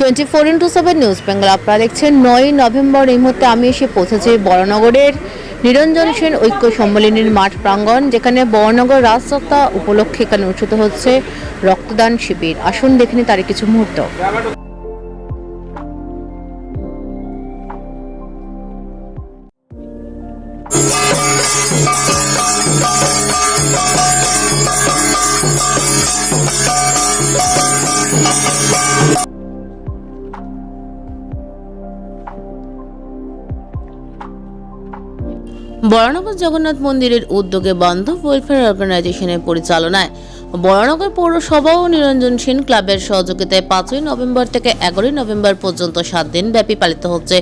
Twenty four into seven news Bengal আপনারা দেখছেন নয়ই নভেম্বর এই মুহূর্তে আমি এসে পৌঁছেছি বড়নগরের নিরঞ্জন সেন ঐক্য সম্মেলনীর মাঠ প্রাঙ্গণ, যেখানে বড়নগর রাজসত্তা উপলক্ষে এখানে অনুষ্ঠিত হচ্ছে রক্তদান শিবির। আসুন দেখে তার কিছু মুহূর্ত। বরানগর জগন্নাথ মন্দিরের উদ্যোগে বান্ধব ওয়েলফেয়ার অর্গানাইজেশনের পরিচালনায় বরানগর পৌরসভা ও নিরঞ্জন সেন ক্লাবের সহযোগিতায় পাঁচই নভেম্বর থেকে এগারোই নভেম্বর পর্যন্ত সাত দিন ব্যাপী পালিত হচ্ছে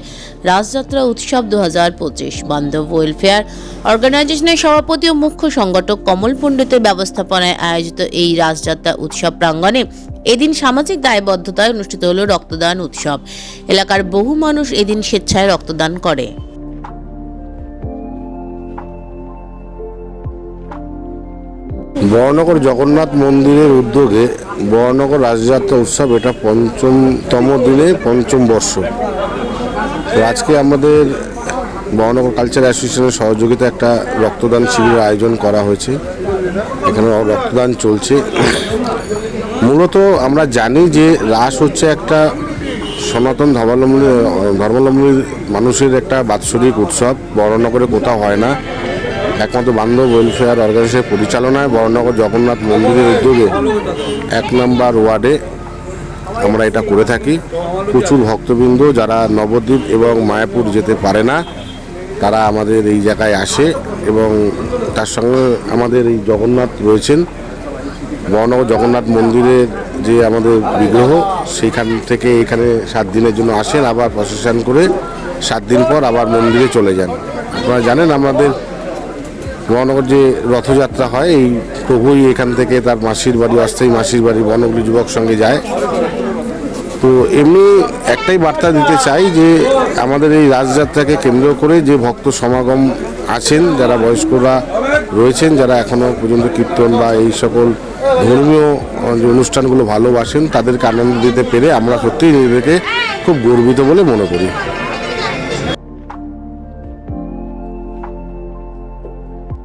রাজযাত্রা উৎসব দু হাজার পঁচিশ। বান্ধব ওয়েলফেয়ার অর্গানাইজেশনের সভাপতি ও মুখ্য সংগঠক কমল পণ্ডিতের ব্যবস্থাপনায় আয়োজিত এই রাজযাত্রা উৎসব প্রাঙ্গণে এদিন সামাজিক দায়বদ্ধতায় অনুষ্ঠিত হলো রক্তদান উৎসব। এলাকার বহু মানুষ এদিন স্বেচ্ছায় রক্তদান করে। বড়নগর জগন্নাথ মন্দিরের উদ্যোগে বড়নগর রাজযাত্রা উৎসব এটা পঞ্চমতম দিনে পঞ্চম বর্ষ। আজকে আমাদের বড়নগর কালচার অ্যাসোসিয়েশনের সহযোগিতা একটা রক্তদান শিবিরের আয়োজন করা হয়েছে। এখানে রক্তদান চলছে। মূলত আমরা জানি যে রাস হচ্ছে একটা সনাতন ধর্মাবলম্বী ধর্মাবলম্বী মানুষের একটা বাৎসরিক উৎসব। বড়নগরে কোথাও হয় না। একমাত্র বান্ধব ওয়েলফেয়ার অর্গানাইজেশনের পরিচালনায় বড়নগর জগন্নাথ মন্দিরের উদ্যোগে এক নম্বর ওয়ার্ডে আমরা এটা করে থাকি। প্রচুর ভক্তবৃন্দ যারা নবদ্বীপ এবং মায়াপুর যেতে পারে না, তারা আমাদের এই জায়গায় আসে এবং তার সঙ্গে আমাদের এই জগন্নাথ রয়েছেন। বড়নগর জগন্নাথ মন্দিরের যে আমাদের বিগ্রহ, সেইখান থেকে এখানে সাত দিনের জন্য আসেন, আবার প্রসেশন করে সাত দিন পর আবার মন্দিরে চলে যান। আপনারা জানেন আমাদের মহানগর যে রথযাত্রা হয়, এই প্রভুই এখান থেকে তার মাসির বাড়ি, অস্থায়ী মাসির বাড়ি বনগুলি যুবক সঙ্গে যায়। তো এমনি একটাই বার্তা দিতে চাই যে, আমাদের এই রাজযাত্রাকে কেন্দ্র করে যে ভক্ত সমাগম আছেন, যারা বয়স্করা রয়েছেন, যারা এখনও পর্যন্ত কীর্তন বা এই সকল ধর্মীয় যে অনুষ্ঠানগুলো ভালোবাসেন, তাদেরকে আনন্দ দিতে পেরে আমরা সত্যিই নিজেদেরকে খুব গর্বিত বলে মনে করি।